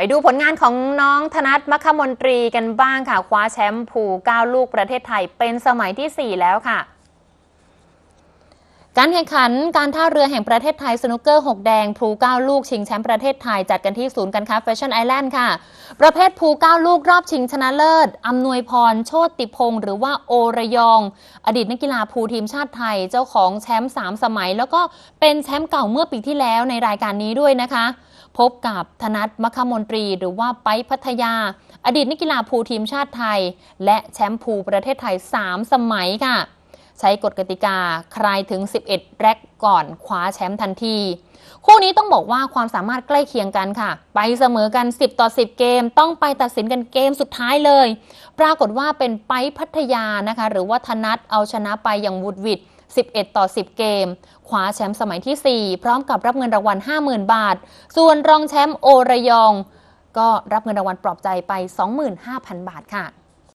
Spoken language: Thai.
ไปดูผลงานของน้องธนัทมคมนตรีกันบ้างค่ะ คว้าแชมป์ผู9ลูกประเทศไทยเป็นสมัยที่ 4 แล้วค่ะ การแข่งขันการท่าเรือแห่งประเทศไทยสนุกเกอร์ 6 แดงพลู9ลูกชิงแชมป์ประเทศไทย จัดกันที่ศูนย์การค้าแฟชั่นไอแลนด์ค่ะ ประเภทพลู9ลูกรอบชิงชนะเลิศอำนวยพร โชติพงศ์หรือว่าโอระยอง อดีตนักกีฬาภูทีมชาติไทยเจ้าของแชมป์3สมัย แล้วก็เป็นแชมป์เก่าเมื่อปีที่แล้วในรายการนี้ด้วยนะคะ พบกับธนัทมคมนตรี หรือว่าไปพัทยา อดีตนักกีฬาภูทีมชาติไทย และแชมป์ภูประเทศไทย 3 สมัยค่ะ ใช้กฎกติกาใครถึง 11 แรกก่อนคว้าแชมป์ทันที คู่นี้ต้องบอกว่าความสามารถใกล้เคียงกันค่ะ ไปเสมอกัน 10 ต่อ 10 เกม ต้องไปตัดสินกันเกมสุดท้ายเลย ปรากฏว่าเป็นไปพัทยานะคะ หรือว่าธนัทเอาชนะไปอย่างวุดวิด11 ต่อ 10 เกม คว้าแชมป์สมัยที่ 4 พร้อมกับรับเงินรางวัล 50,000 บาท ส่วนรองแชมป์โอระยอง ก็รับเงินรางวัลปลอบใจไป 25,000 บาทค่ะ